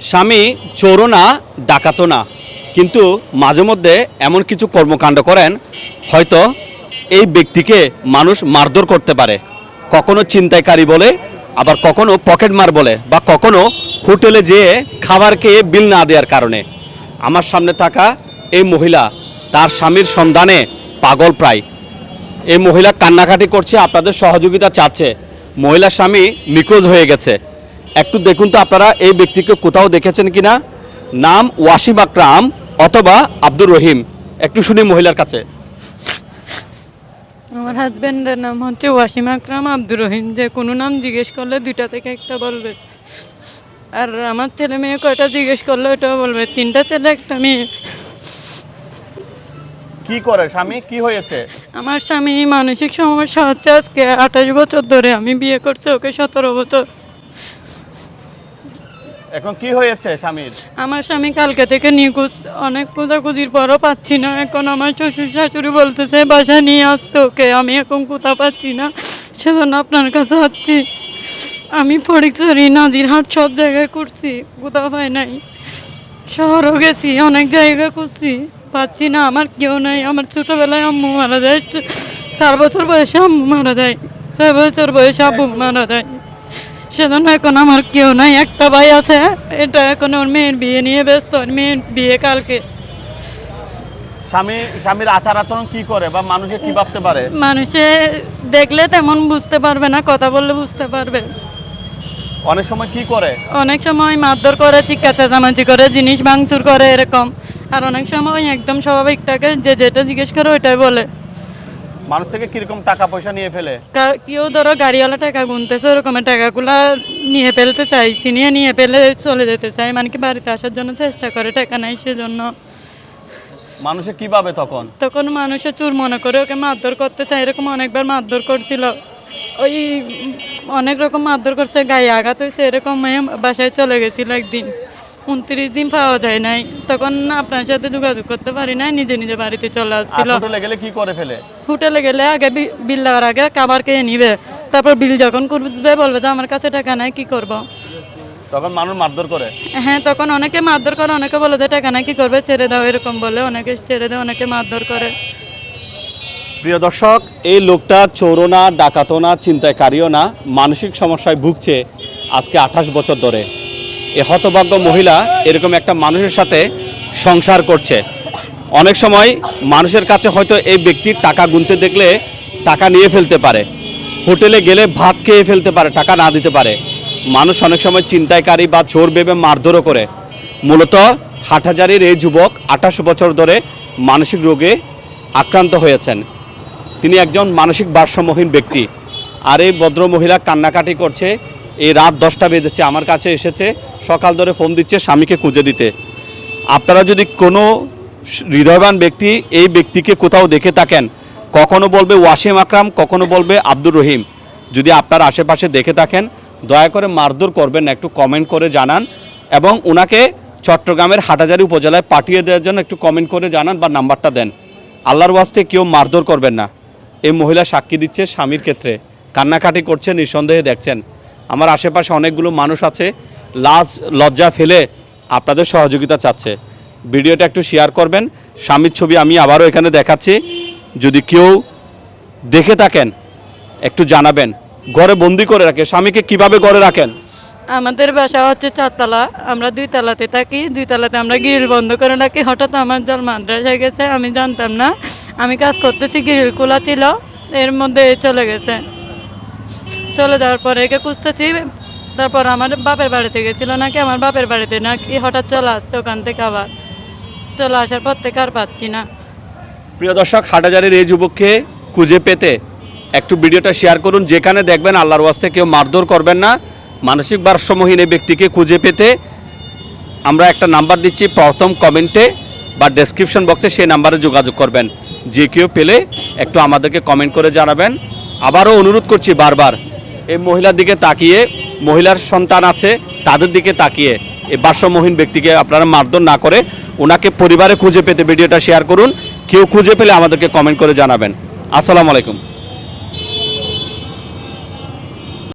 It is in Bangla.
স্বামী চোরও না, ডাকাতও না। কিন্তু মাঝে মধ্যে এমন কিছু কর্মকাণ্ড করেন, হয়তো এই ব্যক্তিকে মানুষ মারধর করতে পারে। কখনো চিন্তাইকারী বলে, আবার কখনো পকেটমার বলে, বা কখনো হোটেলে যেয়ে খাবার খেয়ে বিল না দেওয়ার কারণে। আমার সামনে থাকা এই মহিলা, তার স্বামীর সন্ধানে পাগল প্রায়। এই মহিলা কান্নাকাটি করছে, আপনাদের সহযোগিতা চাচ্ছে। মহিলার স্বামী নিখোঁজ হয়ে গেছে। একটু দেখুন তো আপনারা এই ব্যক্তিকে কোথাও দেখেছেন কি না নাম ওয়াসিম আকরাম অথবা আব্দুর রহিম। একটু শুনি মহিলার কাছে। আমার হাজব্যান্ডের নাম হচ্ছে ওয়াসিম আকরাম আব্দুর রহিম। যে কোনো নাম জিজ্ঞেস করলে দুইটা থেকে একটা বলবে। আর আমার ছেলে মেয়ে কয়টা জিজ্ঞেস করলে ওটাও বলবে। তিনটা ছেলে একটা মেয়ে। কি করে স্বামী? কি হয়েছে? আমার স্বামী মানসিক সমস্যা হচ্ছে আজকে আঠাশ বছর ধরে আমি বিয়ে করছি ওকে সতেরো বছর। এখন কি হয়েছে স্বামীর? আমার স্বামী কালকে থেকে নিখোঁজ। অনেক খোঁজাখুঁজির পরও পাচ্ছি না। এখন আমার শ্বশুর শাশুড়ি বলতেছে, বাসা নিয়ে আসতে ওকে। আমি এখন কোথাও পাচ্ছি না? সেজন্য আপনার কাছে আসছি। আমি ফরিকচুরি নাজিরহাট সব জায়গায় করছি কোথাও পাই নাই। শহরও গেছি, অনেক জায়গায় করছি পাচ্ছি না, আমার কেউ নাই। আমার ছোটোবেলায় আম্মু মারা যায়। চার বছর বয়সে আম্মু মারা যায়। ছয় বছর বয়সে আব্বু মারা যায়। সেজন্য এখন আমার কেউ নাই একটা ভাই আছে এটা এখন ওর মেয়ের বিয়ে নিয়ে ব্যস্ত ওর মেয়ের বিয়ে কালকে। স্বামী স্বামীর আচার আচরণ কি করে বা মানুষে কি ভাবতে পারে? মানুষে দেখলে তেমন বুঝতে পারবে না কথা বললে বুঝতে পারবে। অনেক সময় কি করে? অনেক সময় মারধর করে চিৎকার চেঁচামেচি করে জিনিস ভাঙচুর করে এরকম। আর অনেক সময় একদম স্বাভাবিক থাকে যে যেটা জিজ্ঞেস করে ওইটাই বলে। মানুষ থেকে কীরকম টাকা পয়সা নিয়ে ফেলে? কেউ ধরো গাড়িওয়ালা টাকা গুনতেছে ওরকমের টাকাগুলা নিয়ে ফেলতে চাইছি নিয়ে নিয়ে ফেলে চলে যেতে চাই মানে কি বাড়িতে আসার জন্য চেষ্টা করে টাকা নাই সেজন্য। মানুষে কি ভাবে তখন? তখন মানুষে চুর মনে করে ওকে মারধর করতে চায় এরকম অনেকবার মারধর করছিল। ওই অনেক রকম মারধর করছে গায়ে আঘাত হয়েছে এরকম বাসায় চলে গেছিল একদিন। উনত্রিশ দিন পাওয়া যায় নাই। তখন আপনার সাথে যোগাযোগ করতে পারি নাই নিজে নিজে বাড়িতে চলে আসছিল। হোটেলে গেলে কি করে ফেলে? হোটেলে গেলে আগে বিল দেওয়ার আগে খাবার খেয়ে নিবে। তারপর বিল যখন করবে বলবে যে আমার কাছে টাকা নাই কি করব। তখন মানুষ মারধর করে? হ্যাঁ তখন অনেকে মারধর করে অনেকে বলে যে টাকা নাই কি করবে? ছেড়ে দাও এরকম বলে অনেকে ছেড়ে দেয় অনেকে মারধর করে। প্রিয় দর্শক এই লোকটা চোরও না ডাকাতও না চিন্তাকারীও না মানসিক সমস্যায় ভুগছে আজকে আঠাশ বছর ধরে। এ হতভাগ্য মহিলা এরকম একটা মানুষের সাথে সংসার করছে। অনেক সময় মানুষের কাছে হয়তো এই ব্যক্তির টাকা গুনতে দেখলে টাকা নিয়ে ফেলতে পারে। হোটেলে গেলে ভাত খেয়ে ফেলতে পারে, টাকা না দিতে পারে। মানুষ অনেক সময় চিন্তায়কারী বা চোর ভেবে মারধরও করে। মূলত হাটহাজারির এই যুবক আঠাশ বছর ধরে মানসিক রোগে আক্রান্ত হয়েছেন। তিনি একজন মানসিক ভারসাম্যহীন ব্যক্তি। আর এই ভদ্র মহিলা কান্নাকাটি করছে এই রাত দশটা বেজেছে, আমার কাছে এসেছে, সকাল ধরে ফোন দিচ্ছে স্বামীকে খুঁজে দিতে। আপনারা যদি কোনো হৃদয়বান ব্যক্তি এই ব্যক্তিকে কোথাও দেখে থাকেন, কখনো বলবে ওয়াসিম আকরাম, কখনো বলবে আব্দুর রহিম। যদি আপনার আশেপাশে দেখে থাকেন, দয়া করে মারধর করবেন একটু কমেন্ট করে জানান এবং ওনাকে চট্টগ্রামের হাটাজারি উপজেলায় পাঠিয়ে দেওয়ার জন্য একটু কমেন্ট করে জানান বা নাম্বারটা দেন। আল্লাহর ওয়াস্তে কেউ মারধর করবেন না। এই মহিলা সাক্ষী দিচ্ছে স্বামীর ক্ষেত্রে। কান্নাকাটি করছে, নিঃসন্দেহে দেখছেন। আমার আশেপাশে অনেকগুলো মানুষ আছে, লাজ, লজ্জা ফেলে আপনাদের সহযোগিতা চাচ্ছে। ভিডিওটা একটু শেয়ার করবেন। স্বামীর ছবি আমি আবারও এখানে দেখাচ্ছি। যদি কেউ দেখে থাকেন, একটু জানাবেন। ঘরে বন্দি করে রাখে। স্বামীকে কীভাবে ঘরে রাখেন? আমাদের বাসা হচ্ছে চারতলা। আমরা দুই তলাতে থাকি। দুই তলাতে আমরা গ্রিল বন্ধ করে রাখি। হঠাৎ আমার জল মাদ্রাসায় গেছে। আমি জানতাম না। আমি কাজ করতেছি, গ্রিল খোলা ছিল। এর মধ্যে চলে গেছে। চলে যাওয়ার পরে একে খুঁজতেছি, তারপর আমার বাপের বাড়িতে গেছিল নাকি, আমার বাপের বাড়িতে নাকি, হঠাৎ চলে আসছে ওখান থেকে আবার। চলে আসার পর থেকে আর পাচ্ছি না। প্রিয় দর্শক, হাটাজারের এই যুবককে খুঁজে পেতে একটু ভিডিওটা শেয়ার করুন, যেখানে দেখবেন আল্লাহর ওয়াস্তে কেউ মারধর করবেন না। মানসিক ভারসাম্যহীন এই ব্যক্তিকে খুঁজে পেতে আমরা একটা নাম্বার দিচ্ছি, প্রথম কমেন্টে বা ডেসক্রিপশন বক্সে সেই নাম্বারে যোগাযোগ করবেন। যে কেউ পেলে একটু আমাদেরকে কমেন্ট করে জানাবেন। আবারও অনুরোধ করছি বারবার এই মহিলার দিকে তাকিয়ে, মহিলার সন্তান আছে, তাদের দিকে তাকিয়ে এই ভারসাম্যহীন ব্যক্তিকে আপনারা মারধর না করে ওনাকে পরিবারে খুঁজে পেতে ভিডিওটা শেয়ার করুন। কেউ খুঁজে পেলে আমাদেরকে কমেন্ট করে জানাবেন। আসসালামু আলাইকুম।